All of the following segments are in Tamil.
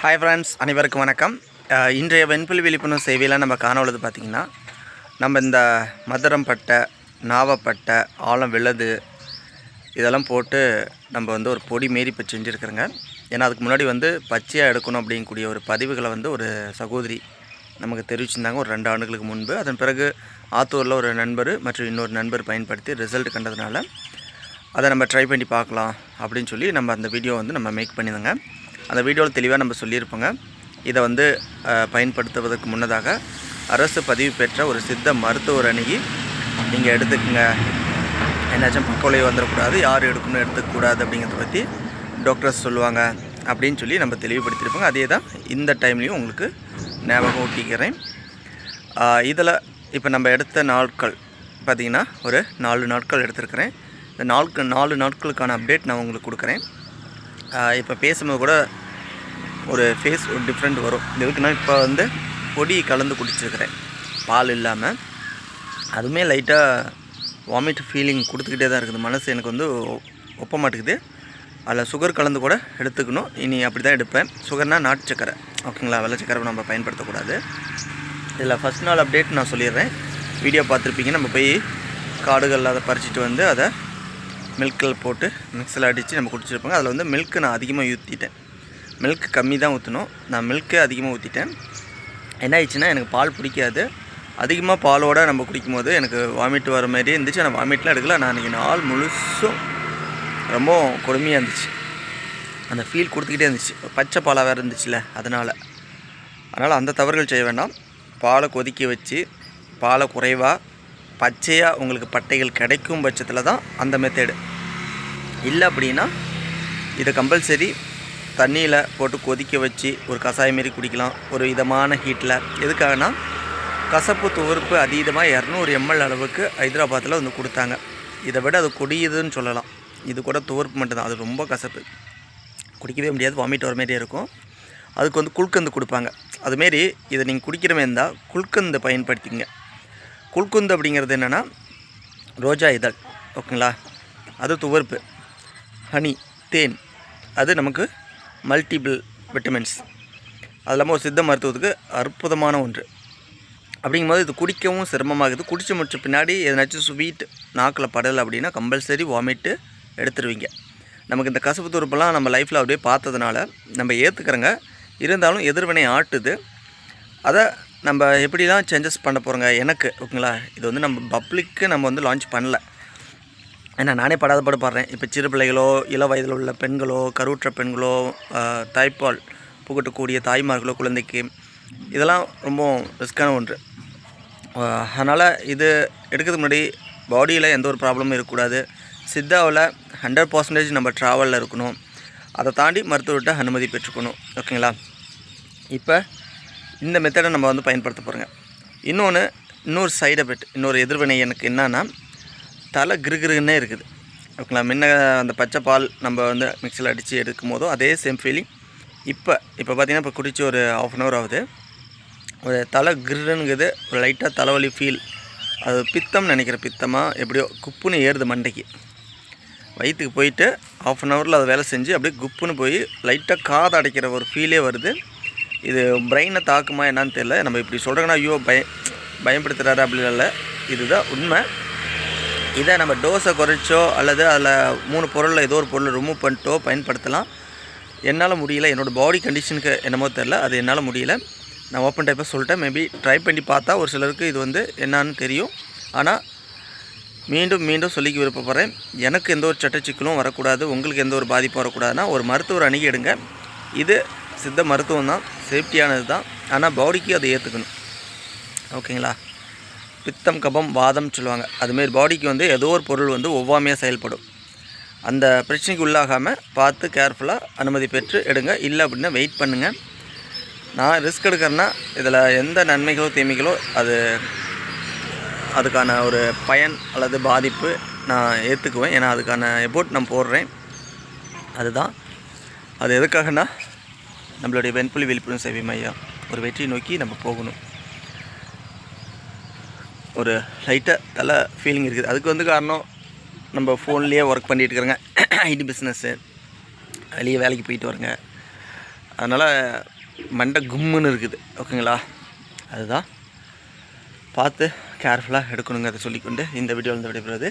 ஹாய் ஃப்ரெண்ட்ஸ் அனைவருக்கும் வணக்கம். இன்றைய வெண்புல் விழிப்புணர்வு சேவையில் நம்ம காணவுள்ளது பார்த்திங்கன்னா நம்ம இந்த மதுரம் பட்டை நாவப்பட்டை ஆழம் விழுது இதெல்லாம் போட்டு நம்ம வந்து ஒரு பொடி மாரி இப்போ செஞ்சுருக்குறோங்க. ஏன்னா அதுக்கு முன்னாடி வந்து பச்சையாக எடுக்கணும் அப்படிங்கக்கூடிய ஒரு பதிவுகளை வந்து ஒரு சகோதரி நமக்கு தெரிவிச்சிருந்தாங்க ஒரு ரெண்டு ஆண்டுகளுக்கு முன்பு. அதன் பிறகு ஆத்தூரில் ஒரு நண்பர் மற்றும் இன்னொரு நண்பர் பயன்படுத்தி ரிசல்ட் கண்டதுனால அதை நம்ம ட்ரை பண்ணி பார்க்கலாம் அப்படின்னு சொல்லி நம்ம அந்த வீடியோ வந்து நம்ம மேக் பண்ணியிருந்தோங்க. அந்த வீடியோவில் தெளிவாக நம்ம சொல்லியிருப்போங்க. இதை வந்து பயன்படுத்துவதற்கு முன்னதாக அரசு பதிவு பெற்ற ஒரு சித்த மருத்துவர் அணுகி நீங்கள் எடுத்துக்கங்க. என்னாச்சும் பக்கவிளைவு வந்துடக்கூடாது. யார் எடுக்கணும் எடுத்துக்கக்கூடாது அப்படிங்கிறத பற்றி டாக்டர்ஸ் சொல்லுவாங்க அப்படின்னு சொல்லி நம்ம தெளிவுபடுத்தியிருப்போங்க. அதே தான் இந்த டைம்லேயும் உங்களுக்கு ஞாபகம் ஊட்டிக்கிறேன். இதில் இப்போ நம்ம எடுத்த நாட்கள் பார்த்திங்கன்னா ஒரு நாலு நாட்கள் எடுத்திருக்கிறேன். இந்த நாளுக்கு நாலு நாட்களுக்கான அப்டேட் நான் உங்களுக்கு கொடுக்குறேன். இப்போ பேசும்போது கூட ஒரு ஃபேஸ் ஒரு டிஃப்ரெண்ட் வரும். இதுக்கு நான் இப்போ வந்து பொடி கலந்து குடிச்சிருக்கிறேன். பால் இல்லாமல் அதுவுமே லைட்டாக வாமிட் ஃபீலிங் கொடுத்துக்கிட்டே தான் இருக்குது. மனசு எனக்கு வந்து ஒ- ஒப்ப மாட்டேங்குது. அதில் சுகர் கலந்து கூட எடுத்துக்கணும். இனி அப்படி தான் எடுப்பேன் சுகர்னால் நாட்டு சக்கரை. ஓகேங்களா? வெள்ளை சக்கரை நம்ம பயன்படுத்தக்கூடாது. இதில் ஃபஸ்ட் நாள் அப்டேட் நான் சொல்லிடுறேன். வீடியோ பார்த்துருப்பீங்க. நம்ம போய் காடுகளில் அதை பறிச்சிட்டு வந்து அதை மில்கில் போட்டு மிக்ஸில் அடித்து நம்ம குடிச்சிருப்பாங்க. அதில் வந்து மில்க்கு நான் அதிகமாக ஊற்றிட்டேன். மில்க் கம்மி தான் ஊற்றணும். நான் மில்க்கே அதிகமாக ஊற்றிட்டேன். என்ன ஆயிடுச்சுன்னா எனக்கு பால் பிடிக்காது. அதிகமாக பாலோட நம்ம குடிக்கும்போது எனக்கு வாமிட் வர மாதிரியே இருந்துச்சு. ஆனால் வாமிட்லாம் எடுக்கல. நான் அன்றைக்கி நாள் முழுசும் ரொம்ப கொடுமையாக இருந்துச்சு. அந்த ஃபீல் கொடுத்துக்கிட்டே இருந்துச்சு. பச்சை பாலாக வேறு இருந்துச்சுல அதனால். அதனால் அந்த தவறுகள் செய்ய வேண்டாம். பாலை கொதிக்க வச்சு பாலை குறைவாக பச்சையாக உங்களுக்கு பட்டைகள் கிடைக்கும் பட்சத்தில் தான் அந்த மெத்தேடு இல்லை அப்படின்னா இதை கம்பல்சரி தண்ணியில் போட்டு கொதிக்க வச்சு ஒரு கஷாயம் மாரி குடிக்கலாம். ஒரு விதமான ஹீட்டில் எதுக்காகனா கசப்பு துவர்ப்பு அதீதமாக இரநூறு எம்எல் அளவுக்கு ஹைதராபாத்தில் வந்து கொடுத்தாங்க. இதை விட அது கொடியுதுன்னு சொல்லலாம். இது கூட துவர்ப்பு மட்டும்தான். அது ரொம்ப கசப்பு. குடிக்கவே முடியாது. வாமிட் வர மாரியே இருக்கும். அதுக்கு வந்து குல்கந்து கொடுப்பாங்க. அதுமாரி இதை நீங்கள் குடிக்கிற மாதிரி இருந்தால் குல்கந்து பயன்படுத்திங்க குல்குந்து அப்படிங்கிறது என்னென்னா ரோஜா இதழ். ஓகேங்களா? அது துவர்ப்பு. ஹனி தேன். அது நமக்கு மல்டிபிள் விட்டமின்ஸ் அது இல்லாமல் ஒரு சித்த மருத்துவத்துக்கு அற்புதமான ஒன்று. அப்படிங்கும்போது இது குடிக்கவும் சிரமமாகுது. குடிச்சு முடிச்ச பின்னாடி எதனாச்சும் ஸ்வீட் நாக்கில் படலை அப்படின்னா கம்பல்சரி வாமிட்டு எடுத்துருவீங்க. நமக்கு இந்த கசப்பு துருப்பெல்லாம் நம்ம லைஃப்பில் அப்படியே பார்த்ததுனால நம்ம ஏற்றுக்கிறோங்க இருந்தாலும் எதிர்வினை ஆட்டுது. அதை நம்ம எப்படிலாம் சேஞ்சஸ் பண்ண போகிறோங்க எனக்கு ஓகேங்களா? இது வந்து நம்ம பப்ளிக்கு நம்ம வந்து லான்ச் பண்ணல. ஏன்னா நானே படாத பாடு பாடுறேன். இப்போ சிறு பிள்ளைகளோ இள வயதில் உள்ள பெண்களோ கருவுற்ற பெண்களோ தாய்ப்பால் புகட்டக்கூடிய தாய்மார்களோ குழந்தைக்கு இதெல்லாம் ரொம்ப ரிஸ்க்கான ஒன்று. அதனால் இது எடுக்கிறதுக்கு முன்னாடி பாடியில் எந்த ஒரு ப்ராப்ளமும் இருக்கக்கூடாது. சித்தாவில் ஹண்ட்ரட் பர்சன்டேஜ் நம்ம ட்ராவலில் இருக்கணும். அதை தாண்டி மருத்துவர்கிட்ட அனுமதி பெற்றுக்கணும். ஓகேங்களா? இப்போ இந்த மெத்தடை நம்ம வந்து பயன்படுத்த போகிறோங்க இன்னொன்று இன்னொரு சைடு எஃபெக்ட் இன்னொரு எதிர்வினை எனக்கு என்னன்னா தலை கிருகிருன்னே இருக்குது. ஓகேங்களா? முன்ன அந்த பச்சை பால் நம்ம வந்து மிக்சியில் அடித்து எடுக்கும் போதும் அதே சேம் ஃபீலிங் இப்போ இப்போ பார்த்திங்கன்னா இப்போ குடிச்சு ஒரு ஆஃப் அன் ஹவர் ஆகுது. ஒரு தலை கிருங்குது ஒரு லைட்டாக தலைவலி ஃபீல் அது பித்தம் நினைக்கிற பித்தமாக எப்படியோ குப்புன்னு ஏறுது மண்டைக்கு. வயிற்றுக்கு போயிட்டு ஆஃப் அன் ஹவரில் அதை வேலை செஞ்சு அப்படியே குப்புன்னு போய் லைட்டாக காது அடைக்கிற ஒரு ஃபீலே வருது. இது பிரெயினை தாக்குமா என்னன்னு தெரியல. நம்ம இப்படி சொல்கிறோங்கன்னா ஐயோ பய பயன்படுத்துகிறாரு அப்படின்னு இல்லை. இதுதான் உண்மை. இதை நம்ம டோஸை குறைச்சோ அல்லது அதில் மூணு பொருளில் ஏதோ ஒரு பொருள் ரிமூவ் பண்ணிட்டோ பயன்படுத்தலாம். என்னால் முடியல. என்னோடய பாடி கண்டிஷனுக்கு என்னமோ தெரில அது என்னால் முடியல. நான் ஓப்பன் டைப்பாக சொல்லிட்டேன். மேபி ட்ரை பண்ணி பார்த்தா ஒரு சிலருக்கு இது வந்து என்னன்னு தெரியும். ஆனால் மீண்டும் மீண்டும் சொல்லிக்க விருப்பப்படுறேன். எனக்கு எந்த ஒரு சட்ட சிக்கலும் வரக்கூடாது. உங்களுக்கு எந்த ஒரு பாதிப்பும் வரக்கூடாதுன்னா ஒரு மருத்துவர் அணுகி எடுங்க. இது சித்த மருத்துவம் தான் சேஃப்டியானது தான். ஆனால் பாடிக்கு அதை ஏற்றுக்கணும் ஓகேங்களா? பித்தம் கபம் வாதம் சொல்லுவாங்க. அதுமாரி பாடிக்கு வந்து ஏதோ ஒரு பொருள் வந்து ஒவ்வாமையாக செயல்படும். அந்த பிரச்சனைக்கு உள்ளாகாமல் பார்த்து கேர்ஃபுல்லாக அனுமதி பெற்று எடுங்க. இல்லை அப்படின்னா வெயிட் பண்ணுங்கள் நான் ரிஸ்க் எடுக்கிறேன்னா இதில் எந்த நன்மைகளோ தீமைகளோ அது அதுக்கான ஒரு பயன் அல்லது பாதிப்பு நான் ஏற்றுக்குவேன் ஏன்னா அதுக்கான எபோர்ட் நான் போடுறேன். அதுதான். அது எதுக்காகனா நம்மளுடைய வெண்புலி விழிப்புணர்வு சேவை மையம் ஒரு வெற்றியை நோக்கி நம்ம போகணும். ஒரு லைட்டாக தலை ஃபீலிங் இருக்குது. அதுக்கு வந்து காரணம் நம்ம ஃபோன்லேயே ஒர்க் பண்ணிகிட்டு இருக்கிறோங்க ஐடி பிஸ்னஸ்ஸு வெளியே வேலைக்கு போயிட்டு வரங்க அதனால் மண்டை கும்முன்னு இருக்குது. ஓகேங்களா அதுதான். பார்த்து கேர்ஃபுல்லாக எடுக்கணுங்கிறத சொல்லிக்கொண்டு இந்த வீடியோவில் விடைபெறுவது.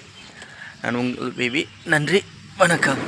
நான் உங்கள் பேபி நன்றி. வணக்கம்.